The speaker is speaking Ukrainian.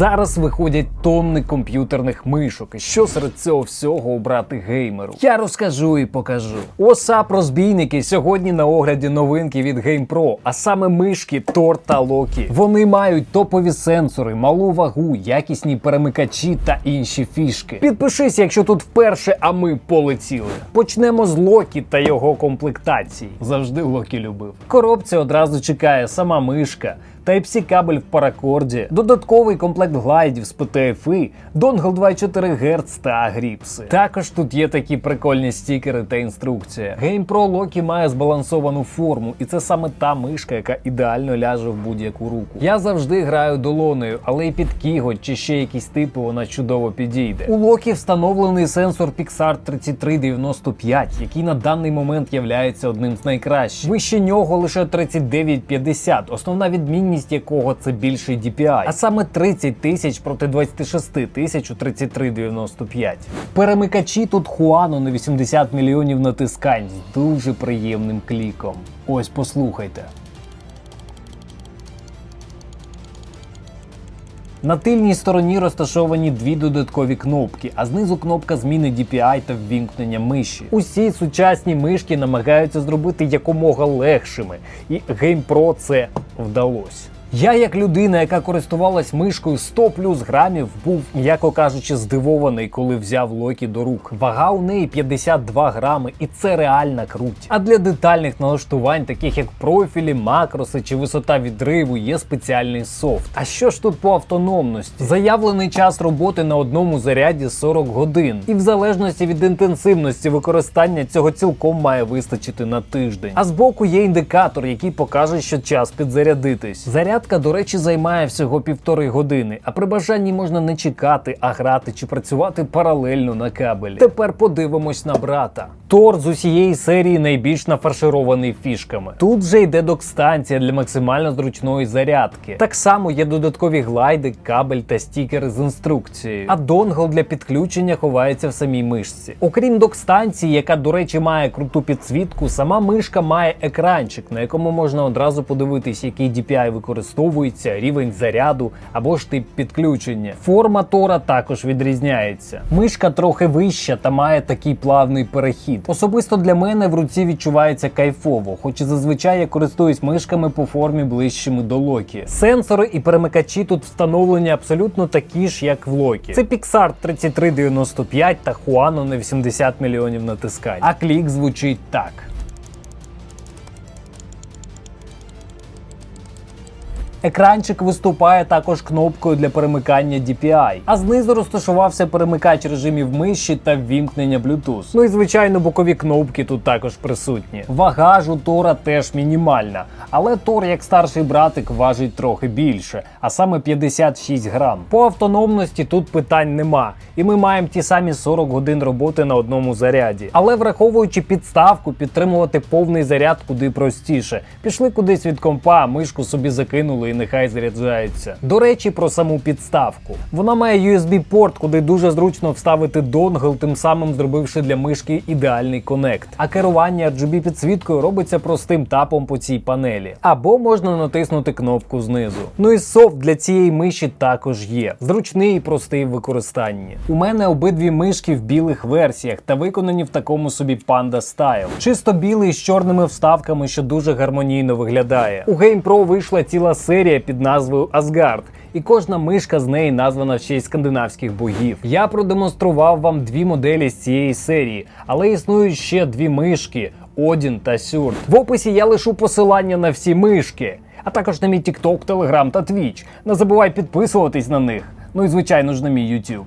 Зараз виходять тонни комп'ютерних мишок. І що серед цього всього обрати геймеру? Я розкажу і покажу. ОСАП розбійники сьогодні на огляді новинки від GamePro, а саме мишки Тор та Локі. Вони мають топові сенсори, малу вагу, якісні перемикачі та інші фішки. Підпишись, якщо тут вперше, а ми полетіли. Почнемо з Локі та його комплектації. Завжди Локі любив. Коробці одразу чекає сама мишка. Type-C кабель в паракорді, додатковий комплект глайдів з PTFI, донгл 2,4 Гц та агріпси. Також тут є такі прикольні стікери та інструкція. GamePro Loki має збалансовану форму, і це саме та мишка, яка ідеально ляже в будь-яку руку. Я завжди граю долоною, але і під кіготь чи ще якісь типи вона чудово підійде. У Loki встановлений сенсор Pixar 3395, який на даний момент являється одним з найкращих. Вище нього лише 3950, основна відмінність якого це більший DPI, а саме 30 тисяч проти 26 тисяч у 3395. Перемикачі тут Хуану на 80 мільйонів натискань з дуже приємним кліком. Ось послухайте. На тильній стороні розташовані дві додаткові кнопки, а знизу кнопка зміни DPI та ввімкнення миші. Усі сучасні мишки намагаються зробити якомога легшими, і GamePro це вдалося. Я, як людина, яка користувалась мишкою 100 плюс грамів, був, м'яко кажучи, здивований, коли взяв Локі до рук. Вага у неї 52 грами, і це реальна круть. А для детальних налаштувань, таких як профілі, макроси чи висота відриву, є спеціальний софт. А що ж тут по автономності? Заявлений час роботи на одному заряді 40 годин, і в залежності від інтенсивності використання цього цілком має вистачити на тиждень. А збоку є індикатор, який покаже, що час підзарядитись. Зарядка, до речі, займає всього півтори години, а при бажанні можна не чекати, а грати чи працювати паралельно на кабелі. Тепер подивимось на брата. Тор з усієї серії найбільш нафарширований фішками. Тут вже йде док-станція для максимально зручної зарядки. Так само є додаткові глайди, кабель та стікери з інструкцією. А донгл для підключення ховається в самій мишці. Окрім док-станції, яка, до речі, має круту підсвітку, сама мишка має екранчик, на якому можна одразу подивитись, який DPI використовується, рівень заряду або ж тип підключення. Форма Тора також відрізняється. Мишка трохи вища та має такий плавний перехід. Особисто для мене в руці відчувається кайфово, хоч і зазвичай я користуюсь мишками по формі ближчими до Локі. Сенсори і перемикачі тут встановлені абсолютно такі ж, як в Локі. Це Pixar 3395 та Huano на 80 мільйонів натискань. А клік звучить так. Екранчик виступає також кнопкою для перемикання DPI, а знизу розташувався перемикач режимів миші та ввімкнення Bluetooth. Ну і звичайно, бокові кнопки тут також присутні. Вага ж у Тора теж мінімальна, але Тор, як старший братик, важить трохи більше, а саме 56 грам. По автономності тут питань нема, і ми маємо ті самі 40 годин роботи на одному заряді. Але враховуючи підставку, підтримувати повний заряд куди простіше. Пішли кудись від компа, мишку собі закинули і нехай заряджається. До речі, про саму підставку. Вона має USB-порт, куди дуже зручно вставити донгл, тим самим зробивши для мишки ідеальний конект. А керування RGB підсвіткою робиться простим тапом по цій панелі. Або можна натиснути кнопку знизу. Ну і софт для цієї миші також є. Зручний і простий в використанні. У мене обидві мишки в білих версіях та виконані в такому собі Panda Style. Чисто білий з чорними вставками, що дуже гармонійно виглядає. У GamePro вийшла ціла серія під назвою Асгард, і кожна мишка з неї названа в честь скандинавських богів. Я продемонстрував вам дві моделі з цієї серії, але існують ще дві мишки Одін та Сюрт. В описі я лишу посилання на всі мишки, а також на мій TikTok, Telegram та Twitch. Не забувай підписуватись на них. Ну і звичайно ж на мій YouTube.